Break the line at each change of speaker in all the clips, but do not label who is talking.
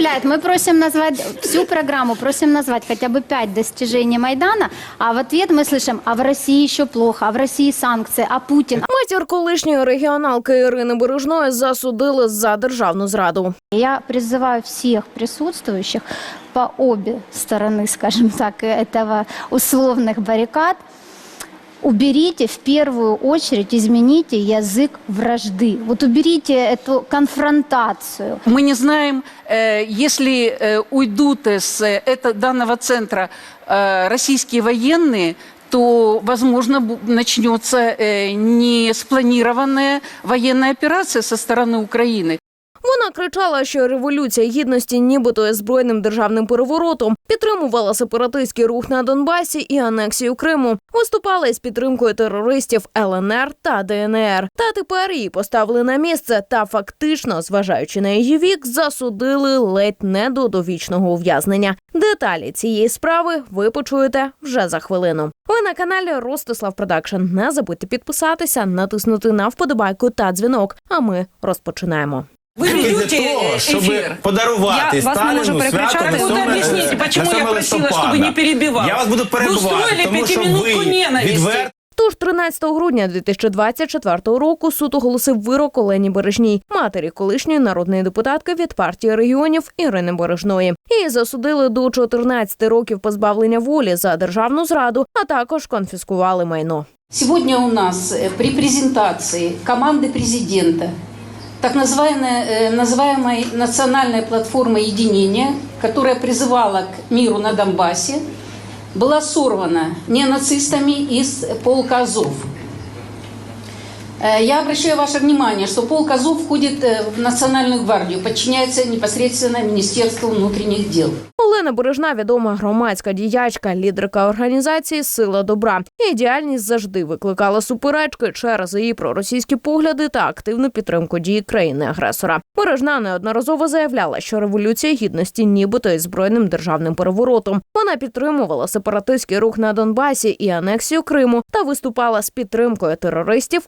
удивляет. Мы просим назвать всю программу, просим назвать хотя бы пять достижений Майдана, а в ответ мы слышим, а в России еще плохо, а в России санкции, а Путин.
Матір колишньої регіоналки Ірини Бережної засудили за державну зраду.
Я призываю всех присутствующих по обе стороны, скажем так, этого условных баррикад, уберите в первую очередь, измените язык вражды. Вот уберите эту конфронтацию.
Мы не знаем, э, если э, уйдут из э, это, данного центра э, российские военные, то, возможно, бу- начнется э, не спланированная военная операция со стороны Украины.
Кричала, що революція гідності, нібито є збройним державним переворотом, підтримувала сепаратистський рух на Донбасі і анексію Криму. Виступала із підтримкою терористів ЛНР та ДНР. Та тепер її поставили на місце та фактично, зважаючи на її вік, засудили ледь не до довічного ув'язнення. Деталі цієї справи ви почуєте вже за хвилину. Ви на каналі Ростислав Продакшн. Не забудьте підписатися, натиснути на вподобайку та дзвінок. А ми розпочинаємо.
Вы
Тільки для
ведете
того, щоб
эфир.
подарувати
Я вас не можу
Сталіну
перекричати.
свято на
Так
вот
сьоме-
объясните,
на
почему я
сьоме
просила,
листопада.
чтобы не перебивал.
Я вас буду
Вы
перебувати,
устроили
тому що
пятиминутку
ви
ненависти.
відверто
Тож 13 грудня 2024 року суд оголосив вирок Олені Бережній, матері колишньої народної депутатки від партії регіонів Ірини Бережної. Її засудили до 14 років позбавлення волі за державну зраду, а також конфіскували майно.
Сегодня у нас э, при презентации команды президента так называемой, э, называемой национальной платформы единения, которая призывала к миру на Донбассе, была сорвана неонацистами из полка Азов. Э, Я обращаю ваше внимание, что полк Азов входит э, в Национальную гвардию, подчиняется непосредственно Министерству внутренних дел.
Олена Бережна відома громадська діячка, лідерка організації Сила добра. Її діяльність завжди викликала суперечки через її проросійські погляди та активну підтримку дії країни-агресора. Бережна неодноразово заявляла, що революція гідності нібито є збройним державним переворотом. Вона підтримувала сепаратистський рух на Донбасі і анексію Криму та виступала з підтримкою терористів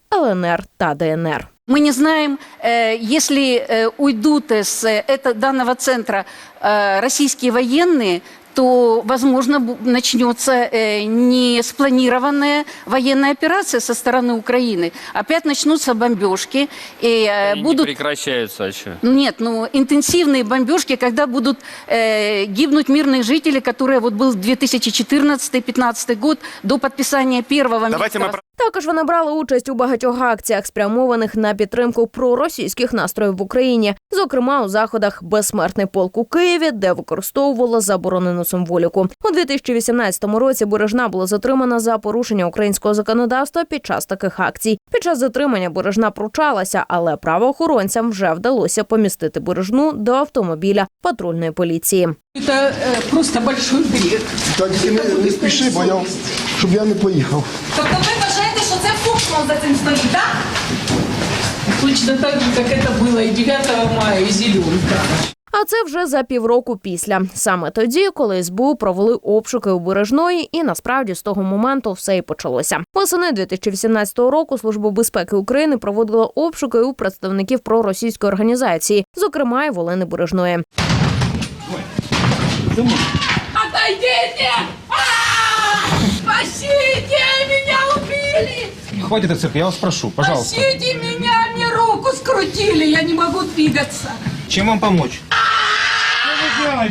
ЛНР та ДНР.
Мы не знаем, э, если э, уйдут из э, данного центра российские военные, то, возможно, начнется не спланированная военная операция со стороны Украины. Опять начнутся бомбежки. И,
Они
будут...
не прекращаются, что?
Нет, ну интенсивные бомбежки, когда будут э, гибнуть мирные жители, которые вот был 2014-2015 год до подписания первого
Давайте мы
Також вона брала участь у багатьох акціях, спрямованих на підтримку проросійських настроїв в Україні, зокрема у заходах Безсмертний полк у Києві, де використовувала заборонену символіку. У 2018 році Бережна була затримана за порушення українського законодавства під час таких акцій. Під час затримання Бережна пручалася, але правоохоронцям вже вдалося помістити Бережну до автомобіля патрульної поліції.
Это э, просто большой грех.
Так не, не спіши, бо я, щоб я не поїхав.
Тобто це Фоксман за цим стоїть, так?
Точно так же, как это было и 9 мая, и зеленка.
А це вже за півроку після. Саме тоді, коли СБУ провели обшуки у Бережної, і насправді з того моменту все і почалося. Восени 2018 року Служба безпеки України проводила обшуки у представників проросійської організації, зокрема й в Олени Бережної.
Отойдите! Спасите! Убили!
Хватит это цирк, я вас прошу, пожалуйста.
Спасите меня! Мне руку скрутили! Я не могу двигаться!
Чем вам помочь?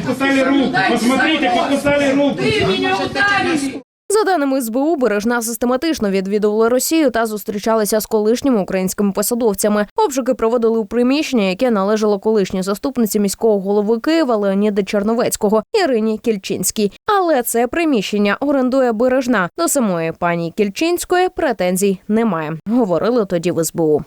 Покусали руку, посмотрите, покусали руку.
Вы меня ударили!
За даними СБУ, Бережна систематично відвідувала Росію та зустрічалася з колишніми українськими посадовцями. Обшуки проводили у приміщення, яке належало колишній заступниці міського голови Києва Леоніда Черновецького Ірині Кільчинській. Але це приміщення орендує Бережна. До самої пані Кільчинської претензій немає. Говорили тоді в СБУ.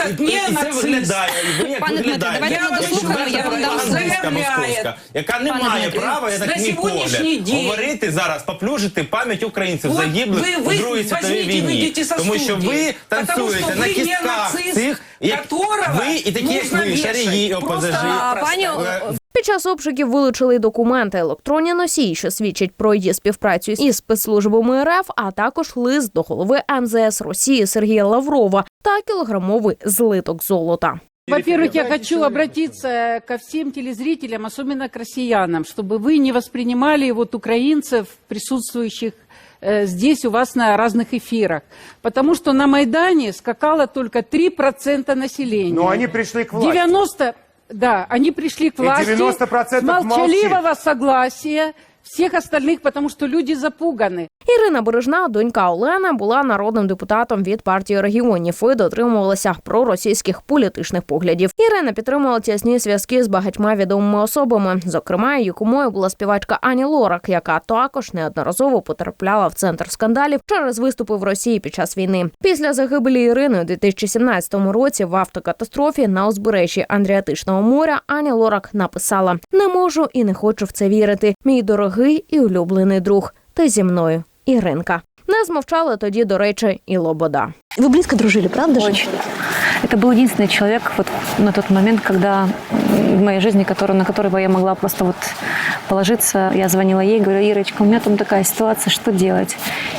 Этот
і, і це виглядає, і ви як
Пане Дмитре,
виглядаєте,
давайте ми дослухаємо, я вам дам
слово.
московська, яка не
Пане
має
Дмитре,
права, я
на
так мій
сьогоднішній
погляд,
день-
говорити зараз, поплюжити пам'ять українців загиблих
ви-
у Другій світовій
возьміть і
війні.
вийдіть
Тому що ви.
Потому
танцюєте
що
на
ви
кістках цих, як
которого
ви і такі, як
нужно
ви, шарії,
Просто
ОПЗЖ.
А, пані
Е,
Під час обшуків вилучили й документи, електронні носії, що свідчать про її співпрацю із спецслужбами РФ, а також лист до голови МЗС Росії Сергія Лаврова та кілограмовий злиток золота.
Во-первых, я хочу обратиться ко всем телезрителям, особенно к россиянам, чтобы вы не воспринимали вот украинцев, присутствующих э, здесь у вас на разных эфирах. Потому что на Майдане скакало только 3% населения.
Но они пришли к власти.
90, да, они пришли к власти
90%
с молчаливого согласия всех остальных, потому что люди запуганы.
Ірина Бережна, донька Олена, була народним депутатом від партії регіонів і дотримувалася проросійських політичних поглядів. Ірина підтримувала тісні зв'язки з багатьма відомими особами. Зокрема, її кумою була співачка Ані Лорак, яка також неодноразово потрапляла в центр скандалів через виступи в Росії під час війни. Після загибелі Ірини у 2017 році в автокатастрофі на узбережжі Андріатичного моря Аня Лорак написала: Не можу і не хочу в це вірити. Мій дорогий і улюблений друг. Ти зі мною, Іринка. Не змовчала тоді, до речі, і Лобода.
Вы близко дружили, правда же? Это был единственный человек вот на тот момент, когда м, в моей жизни, который, на которого я могла просто вот положиться. Я звонила ей, говорю, Ирочка, у меня там такая ситуация, что делать?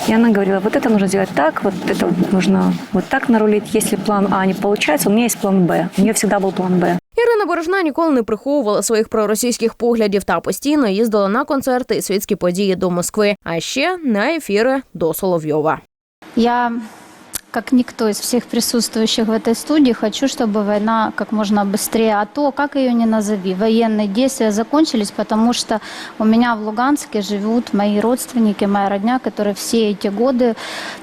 И она говорила, вот это нужно делать так, вот это вот нужно вот так нарулить. Если план А не получается, у меня есть план Б. У нее всегда был план Б.
Ірина Бережна ніколи не приховувала своїх проросійських поглядів та постійно їздила на концерти і світські події до Москви, а ще на ефіри до Соловйова.
Я, как никто из всех присутствующих в этой студии, хочу, чтобы война как можно быстрее, а то, как ее ни назови, военные действия закончились, потому что у меня в Луганске живут мои родственники, моя родня, которые все эти годы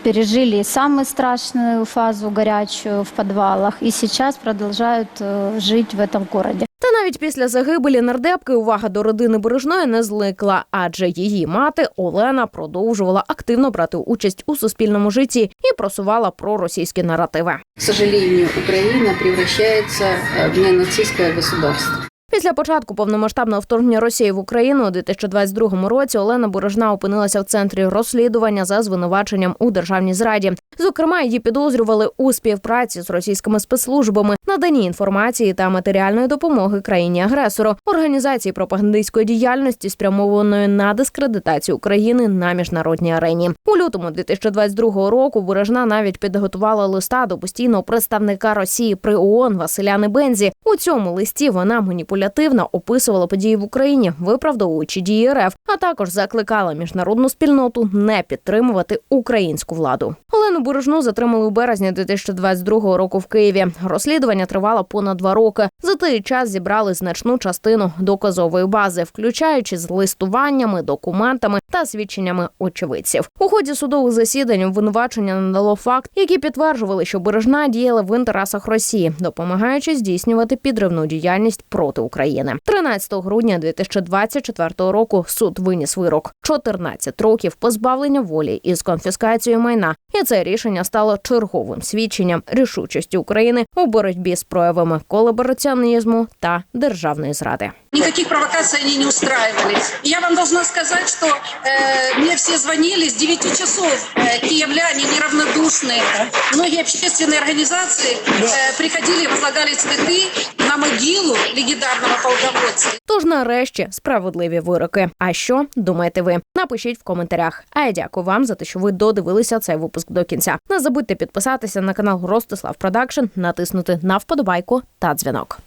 пережили самую страшную фазу горячую в подвалах, и сейчас продолжают э, жить в этом городе.
Навіть після загибелі нардепки увага до родини Бережної не зникла, адже її мати Олена продовжувала активно брати участь у суспільному житті і просувала проросійські наративи.
К сожалению, Украина превращается э, в ненацистське государство.
Після початку повномасштабного вторгнення Росії в Україну у 2022 році Олена Бережна опинилася в центрі розслідування за звинуваченням у державній зраді. Зокрема, її підозрювали у співпраці з російськими спецслужбами, наданні інформації та матеріальної допомоги країні агресору, організації пропагандистської діяльності, спрямованої на дискредитацію України на міжнародній арені. У лютому 2022 року Бережна навіть підготувала листа до постійного представника Росії при ООН Василя Небензі. У цьому листі вона маніпулятивно описувала події в Україні, виправдовуючи дії РФ, а також закликала міжнародну спільноту не підтримувати українську владу. Олену Бережну затримали у березні 2022 року в Києві. Розслідування тривало понад два роки. За той час зібрали значну частину доказової бази, включаючи з листуваннями, документами та свідченнями очевидців. У ході судових засідань обвинувачення надало факт, які підтверджували, що Бережна діяла в інтересах Росії, допомагаючи здійснювати підривну діяльність проти України. 13 грудня 2024 року суд виніс вирок 14 років позбавлення волі із конфіскацією майна. І це рішення стало черговим свідченням рішучості України у боротьбі з проявами колабораціонізму та державної зради.
Никаких провокаций они не устраивали. И я вам должна сказать, что э, мне все звонили с 9 часов. Э, киевляне неравнодушные. Многие общественные организации э, приходили, возлагали цветы на могилу легендарного полководця.
Тож нарешті справедливі вироки. А що думаєте ви? Напишіть в коментарях. А я дякую вам за те, що ви додивилися цей випуск до кінця. Не забудьте підписатися на канал Ростислав Продакшн, натиснути на вподобайку та дзвінок.